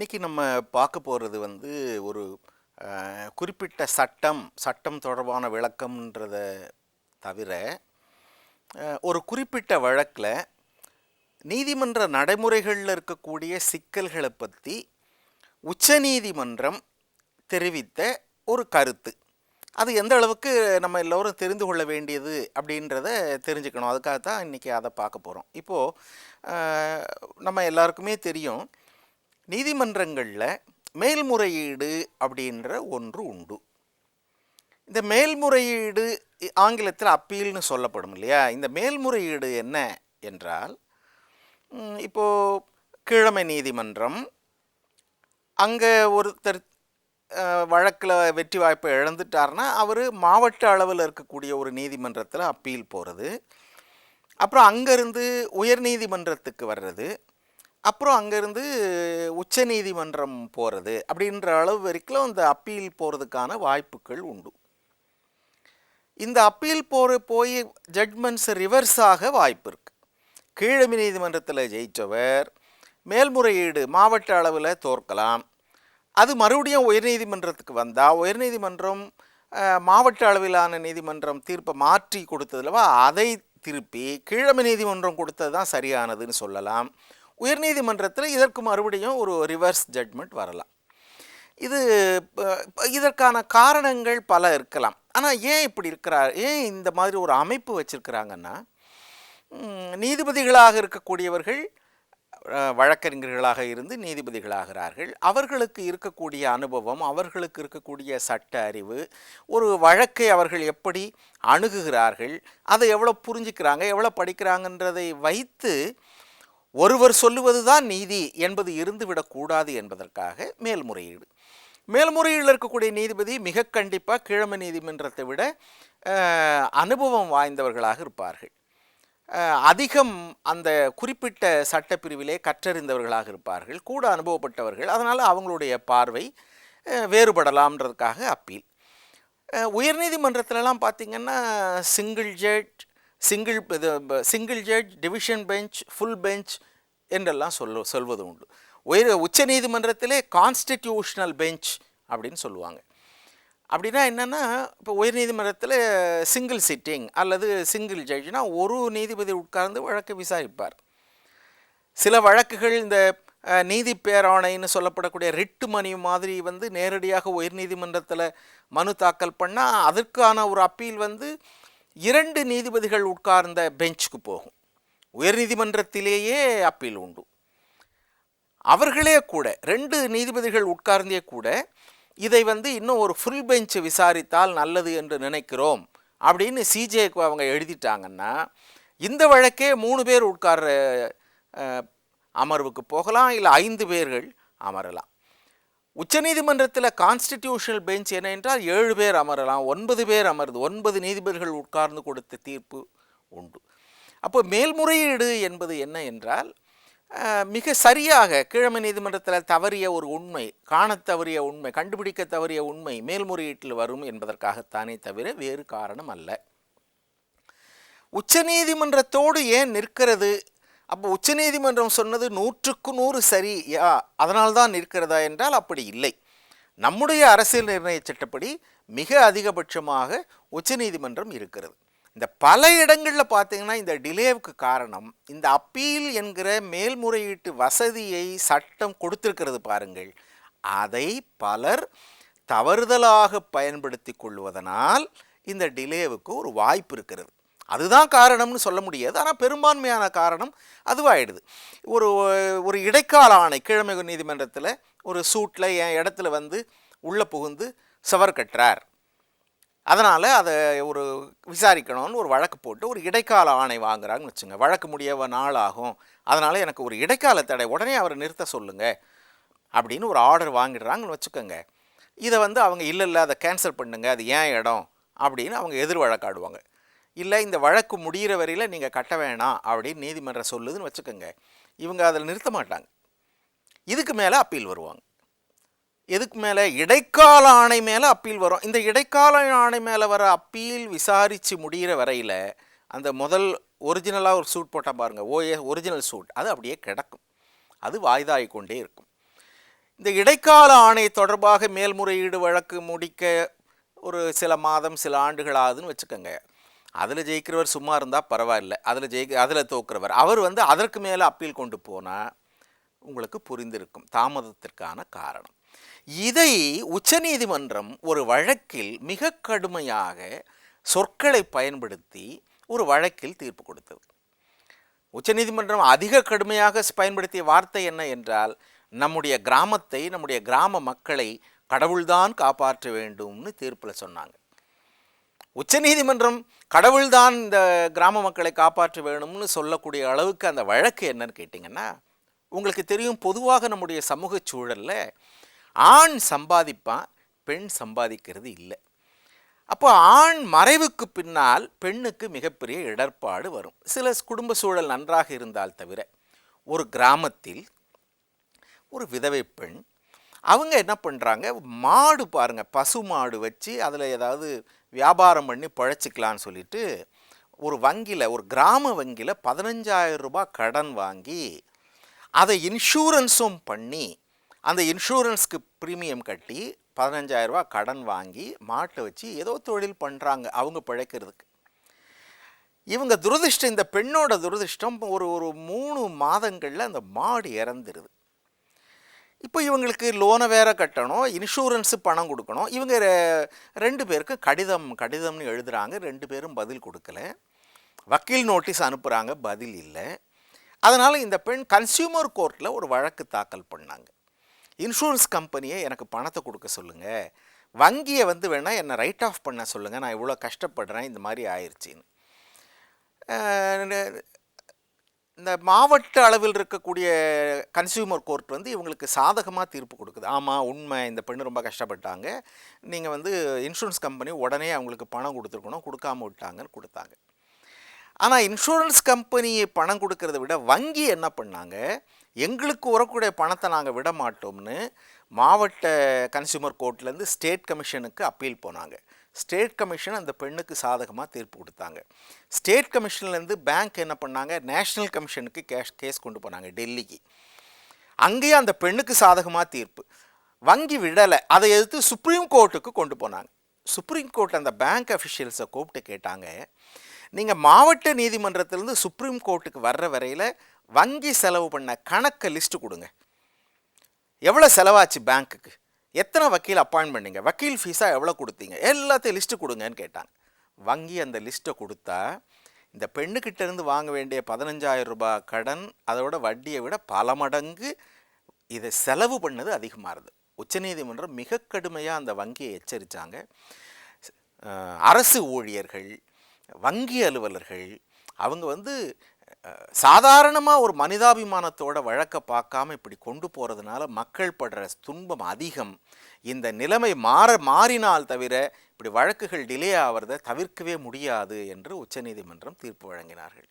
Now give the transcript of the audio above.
இன்னைக்கு நம்ம பார்க்க போகிறது வந்து ஒரு குறிப்பிட்ட சட்டம் சட்டம் தொடர்பான விளக்கம்ன்றத தவிர ஒரு குறிப்பிட்ட வழக்கில் நீதிமன்ற நடைமுறைகளில் இருக்கக்கூடிய சிக்கல்களை பற்றி உச்சநீதிமன்றம் தெரிவித்த ஒரு கருத்து. அது எந்த அளவுக்கு நம்ம எல்லோரும் தெரிந்து கொள்ள வேண்டியது அப்படின்றத தெரிஞ்சுக்கணும். அதுக்காக தான் இன்றைக்கி அதை பார்க்க போகிறோம் இப்போது நம்ம எல்லாருக்குமே தெரியும் நீதிமன்றங்களில் மேல்முறையீடு அப்படின்ற ஒன்று உண்டு. இந்த மேல்முறையீடு ஆங்கிலத்தில் அப்பீல்னு சொல்லப்படும் இல்லையா? இந்த மேல்முறையீடு என்ன என்றால் இப்போது இப்போ கீழமை நீதிமன்றம் அங்கே ஒருத்தர் வழக்கில் வெற்றி வாய்ப்பை இழந்துட்டார்னா அவர் மாவட்ட அளவில் இருக்கக்கூடிய ஒரு நீதிமன்றத்தில் அப்பீல் போகிறது அப்புறம் அங்கேருந்து உயர் நீதிமன்றத்துக்கு வர்றது. அப்புறம் அங்கேருந்து உச்ச நீதிமன்றம் போகிறது அப்படின்ற அளவு வரைக்கும் இந்த அப்பீல் போகிறதுக்கான வாய்ப்புகள் உண்டு. இந்த அப்பீல் போகிற போய் ஜட்மெண்ட்ஸ் ரிவர்ஸ் ஆக வாய்ப்பு இருக்குது கீழமை நீதிமன்றத்தில் ஜெயித்தவர் மேல்முறையீடு மாவட்ட அளவில் தோற்கலாம். அது மறுபடியும் உயர்நீதிமன்றத்துக்கு வந்தால் உயர்நீதிமன்றம் மாவட்ட அளவிலான நீதிமன்றம் தீர்ப்பை மாற்றி கொடுத்ததுலவா அதை திருப்பி கீழமை நீதிமன்றம் கொடுத்தது தான் சரியானதுன்னு சொல்லலாம். உயர்நீதிமன்றத்தில் இதற்கு மறுபடியும் ஒரு ரிவர்ஸ் ஜட்மெண்ட் வரலாம். இது ப- இதற்கான காரணங்கள் பல இருக்கலாம். ஆனால் ஏன் இப்படி இருக்கிறார் ஏன் இந்த மாதிரி ஒரு அமைப்பு வச்சுருக்கிறாங்கன்னா நீதிபதிகளாக இருக்கக்கூடியவர்கள் வழக்கறிஞர்களாக இருந்து நீதிபதிகளாகிறார்கள். அவர்களுக்கு இருக்கக்கூடிய அனுபவம் அவர்களுக்கு இருக்கக்கூடிய சட்ட அறிவு ஒரு வழக்கை அவர்கள் எப்படி அணுகுகிறார்கள் அதை எவ்வளோ புரிஞ்சுக்கிறாங்க எவ்வளோ படிக்கிறாங்கன்றதை வைத்து ஒருவர் சொல்லுவது தான் நீதி என்பது இருந்துவிடக்கூடாது என்பதற்காக மேல்முறையீடு. மேல்முறையீடில் இருக்கக்கூடிய நீதிபதி மிக கண்டிப்பாக கிழமை நீதிமன்றத்தை விட அனுபவம் வாய்ந்தவர்களாக இருப்பார்கள். அதிகம் அந்த குறிப்பிட்ட சட்டப்பிரிவிலே கற்றறிந்தவர்களாக இருப்பார்கள் கூட அனுபவப்பட்டவர்கள். அதனால் அவங்களுடைய பார்வை வேறுபடலாம்ன்றதுக்காக அப்பீல். உயர்நீதிமன்றத்திலலாம் பார்த்திங்கன்னா சிங்கிள் ஜட்ஜ் சிங்கிள் இது single judge division bench full bench என்றெல்லாம் சொல்ல சொல்வது உண்டு. உயர் உச்ச நீதிமன்றத்திலே கான்ஸ்டிடியூஷனல் பெஞ்ச் அப்படின்னு சொல்லுவாங்க. அப்படின்னா என்னென்னா இப்போ உயர்நீதிமன்றத்தில் சிங்கிள் சிட்டிங் அல்லது சிங்கிள் ஜட்ஜ்னா ஒரு நீதிபதி உட்கார்ந்து வழக்கை விசாரிப்பார். சில வழக்குகள் இந்த நீதி பேராணைன்னு சொல்லப்படக்கூடிய ரிட்டு மணி மாதிரி வந்து நேரடியாக உயர்நீதிமன்றத்தில் மனு தாக்கல் பண்ணால் அதற்கான ஒரு அப்பீல் வந்து இரண்டு நீதிபதிகள் உட்கார்ந்த பெஞ்சுக்கு போகும். உயர்நீதிமன்றத்திலேயே அப்பீல் உண்டு. அவர்களே கூட ரெண்டு நீதிபதிகள் உட்கார்ந்தே கூட இதை வந்து இன்னும் ஒரு ஃபுல் பெஞ்ச் விசாரித்தால் நல்லது என்று நினைக்கிறோம் அப்படின்னு சிஜேக்கு அவங்க எழுதிட்டாங்கன்னா இந்த வழக்கே மூணு பேர் உட்கார்ற அமர்வுக்கு போகலாம் இல்லை ஐந்து பேர்கள் அமரலாம். உச்சநீதிமன்றத்தில் கான்ஸ்டிடியூஷனல் பெஞ்ச் என்ன என்றால் ஏழு பேர் அமரலாம் ஒன்பது பேர் அமருது ஒன்பது நீதிபதிகள் உட்கார்ந்து கொடுத்த தீர்ப்பு உண்டு. அப்போ மேல்முறையீடு என்பது என்ன என்றால் மிக சரியாக கீழமை நீதிமன்றத்தில் தவறிய ஒரு உண்மை காணத் தவறிய உண்மை கண்டுபிடிக்க தவறிய உண்மை மேல்முறையீட்டில் வரும் என்பதற்காகத்தானே தவிர வேறு காரணம் அல்ல. உச்சநீதிமன்றத்தோடு ஏன் நிற்கிறது அப்போ உச்சநீதிமன்றம் சொன்னது நூற்றுக்கு நூறு சரி யா அதனால்தான் இருக்கிறதா என்றால் அப்படி இல்லை. நம்முடைய அரசியல் நிர்ணய சட்டப்படி மிக அதிகபட்சமாக உச்சநீதிமன்றம் இருக்கிறது. இந்த பல இடங்களில் பார்த்தீங்கன்னா இந்த டிலேவுக்கு காரணம் இந்த அப்பீல் என்கிற மேல்முறையீட்டு வசதியை சட்டம் கொடுத்திருக்கிறது பாருங்கள். அதை பலர் தவறுதலாக பயன்படுத்தி கொள்வதனால் இந்த டிலேவுக்கு ஒரு வாய்ப்பு இருக்கிறது. அதுதான் காரணம்னு சொல்ல முடியாது. ஆனால் பெரும்பான்மையான காரணம் அதுவாகிடுது ஒரு ஒரு இடைக்கால ஆணை கீழமை நீதிமன்றத்தில் ஒரு சூட்டில் என் இடத்துல வந்து உள்ளே புகுந்து சவர் கட்டுறார். அதனால் அதை ஒரு விசாரிக்கணும்னு ஒரு வழக்கு போட்டு ஒரு இடைக்கால ஆணை வாங்குறாங்கன்னு வச்சுங்க. வழக்கு முடியவ நாள் ஆகும். அதனால் எனக்கு ஒரு இடைக்கால தடை உடனே அவரை நிறுத்த சொல்லுங்க. அப்படின்னு ஒரு ஆர்டர் வாங்கிடுறாங்கன்னு வச்சுக்கோங்க. இதை வந்து அவங்க இல்லை இல்லை அதை கேன்சல் பண்ணுங்க அது ஏன் இடம் அப்படின்னு அவங்க எதிர் வழக்காடுவாங்க இல்லை இந்த வழக்கு முடிகிற வரையில் நீங்கள் கட்ட வேணாம் அப்படின்னு நீதிமன்றம் சொல்லுதுன்னு வச்சுக்கோங்க. இவங்க அதில் நிறுத்த மாட்டாங்க. இதுக்கு மேலே அப்பீல் வருவாங்க. எதுக்கு மேலே? இடைக்கால ஆணை மேலே அப்பீல் வரும். இந்த இடைக்கால ஆணை மேலே வர அப்பீல் விசாரித்து முடிகிற வரையில் அந்த முதல் ஒரிஜினலாக ஒரு சூட் போட்டால் பாருங்கள் ஓஏ ஒரிஜினல் சூட். அது அப்படியே கிடக்கும். அது வாய்தாகி கொண்டே இருக்கும். இந்த இடைக்கால ஆணை தொடர்பாக மேல்முறையீடு வழக்கு முடிக்க ஒரு சில மாதம் சில ஆண்டுகள் ஆகுதுன்னு வச்சுக்கோங்க. அதில் ஜெயிக்கிறவர் சும்மா இருந்தால் பரவாயில்ல. அதில் ஜெயிக்க அதில் தோக்குறவர். அவர் வந்து அதற்கு மேலே அப்பீல் கொண்டு போனால் உங்களுக்கு புரிந்திருக்கும். தாமதத்திற்கான காரணம். இதை உச்சநீதிமன்றம் ஒரு வழக்கில் மிக கடுமையாக சொற்களை பயன்படுத்தி ஒரு வழக்கில் தீர்ப்பு கொடுத்தது. உச்சநீதிமன்றம் அதிக கடுமையாக பயன்படுத்திய வார்த்தை என்ன என்றால் நம்முடைய கிராமத்தை நம்முடைய கிராம மக்களை கடவுள்தான் காப்பாற்ற வேண்டும்னு தீர்ப்பில் சொன்னாங்க. உச்சநீதிமன்றம் கடவுள்தான் இந்த கிராம மக்களை காப்பாற்ற வேணும்னு சொல்லக்கூடிய அளவுக்கு அந்த வழக்கு என்னன்னு கேட்டிங்கன்னா உங்களுக்கு தெரியும் பொதுவாக நம்முடைய சமூக சூழலில் ஆண் சம்பாதிப்பான் பெண் சம்பாதிக்கிறது இல்லை. அப்போ ஆண் மறைவுக்கு பின்னால் பெண்ணுக்கு மிகப்பெரிய இடர்பாடு வரும். சில குடும்ப சூழல் நன்றாக இருந்தால் தவிர ஒரு கிராமத்தில் ஒரு விதவை பெண் அவங்க என்ன பண்ணுறாங்க மாடு பாருங்கள் பசு மாடு வச்சு அதில் ஏதாவது வியாபாரம் பண்ணி பழச்சிக்கலான்னு சொல்லிட்டு ஒரு வங்கியில் ஒரு கிராம வங்கியில் பதினஞ்சாயிரம் ரூபாய் கடன் வாங்கி அதை இன்சூரன்ஸும் பண்ணி அந்த இன்சூரன்ஸ்க்கு ப்ரீமியம் கட்டி பதினஞ்சாயிரரூபா கடன் வாங்கி மாட்டை வச்சு ஏதோ தொழில் பண்ணுறாங்க அவங்க பிழைக்கிறதுக்கு. இவங்க துரதிர்ஷ்டம் இந்த பெண்ணோட துரதிருஷ்டம் ஒரு ஒரு மூணு மாதங்களில் அந்த மாடு இறந்துருது. இப்போ இவங்களுக்கு லோனை வேற கட்டணும் இன்சூரன்ஸு பணம் கொடுக்கணும். இவங்க ரெண்டு பேருக்கு கடிதம் கடிதம்னு எழுதுகிறாங்க ரெண்டு பேரும் பதில் கொடுக்கல. வக்கீல் நோட்டீஸ் அனுப்புகிறாங்க பதில் இல்லை. அதனால் இந்த பெண் கன்சியூமர் கோர்ட்டில் ஒரு வழக்கு தாக்கல் பண்ணாங்க. இன்சூரன்ஸ் கம்பெனியை எனக்கு பணத்தை கொடுக்க சொல்லுங்கள் வங்கியை வந்து வேணால் என்னை ரைட் ஆஃப் பண்ண சொல்லுங்கள் நான் இவ்வளோ கஷ்டப்படுறேன் இந்த மாதிரி ஆயிடுச்சின்னு. இந்த மாவட்ட அளவில் இருக்கக்கூடிய கன்சியூமர் கோர்ட் வந்து இவங்களுக்கு சாதகமாக தீர்ப்பு கொடுக்குது. ஆமாம் உண்மை. இந்த பெண்ணு ரொம்ப கஷ்டப்பட்டாங்க. நீங்கள் வந்து இன்சூரன்ஸ் கம்பெனி உடனே அவங்களுக்கு பணம் கொடுத்துருக்கணும். கொடுக்காம விட்டாங்கன்னு கொடுத்தாங்க. ஆனால் இன்சூரன்ஸ் கம்பெனி பணம் கொடுக்கறத விட வங்கி என்ன பண்ணாங்க? எங்களுக்கு வரக்கூடிய பணத்தை நாங்கள் விட மாட்டோம்னு மாவட்ட கன்சியூமர் கோர்ட்லேருந்து ஸ்டேட் கமிஷனுக்கு அப்பீல் போனாங்க. ஸ்டேட் கமிஷன் அந்த பெண்ணுக்கு சாதகமாக தீர்ப்பு கொடுத்தாங்க. ஸ்டேட் கமிஷன்லேருந்து பேங்க் என்ன பண்ணாங்க? நேஷ்னல் கமிஷனுக்கு கேஷ் கேஸ் கொண்டு போனாங்க டெல்லிக்கு. அங்கேயும் அந்த பெண்ணுக்கு சாதகமாக தீர்ப்பு. வங்கி விடலை. அதை எதிர்த்து சுப்ரீம் கோர்ட்டுக்கு கொண்டு போனாங்க. சுப்ரீம் கோர்ட் அந்த பேங்க் அஃபிஷியல்ஸை கூப்பிட்டு கேட்டாங்க நீங்கள் மாவட்ட நீதிமன்றத்திலேருந்து சுப்ரீம் கோர்ட்டுக்கு வர்ற வரையில் வங்கி செலவு பண்ண கணக்கை லிஸ்ட்டு கொடுங்க. எவ்வளோ செலவாச்சு பேங்க்குக்கு எத்தனை வக்கீல் அப்பாயின்ட் பண்ணீங்க? வக்கீல் ஃபீஸாக எவ்வளோ கொடுத்தீங்க? எல்லாத்தையும் லிஸ்ட்டு கொடுங்கன்னு கேட்டாங்க. வங்கி அந்த லிஸ்ட்டை கொடுத்தா இந்த பெண்ணுக்கிட்டேருந்து வாங்க வேண்டிய பதினஞ்சாயிரம் ரூபாய் கடன் அதோட வட்டியை விட பல மடங்கு இதை செலவு பண்ணது அதிகமாகுது உச்சநீதிமன்றம் மிக கடுமையாக அந்த வங்கியை எச்சரித்தாங்க அரசு ஊழியர்கள் வங்கி அலுவலர்கள் அவங்க வந்து சாதாரணமாக ஒரு மனிதாபிமானத்தோட வழக்கை பார்க்காம இப்படி கொண்டு போகிறதுனால மக்கள் படுற துன்பம் அதிகம். இந்த நிலைமை மாற மாறினால் தவிர இப்படி வழக்குகள் டிலே ஆகிறத தவிர்க்கவே முடியாது என்று உச்சநீதிமன்றம் தீர்ப்பு வழங்கினார்கள்.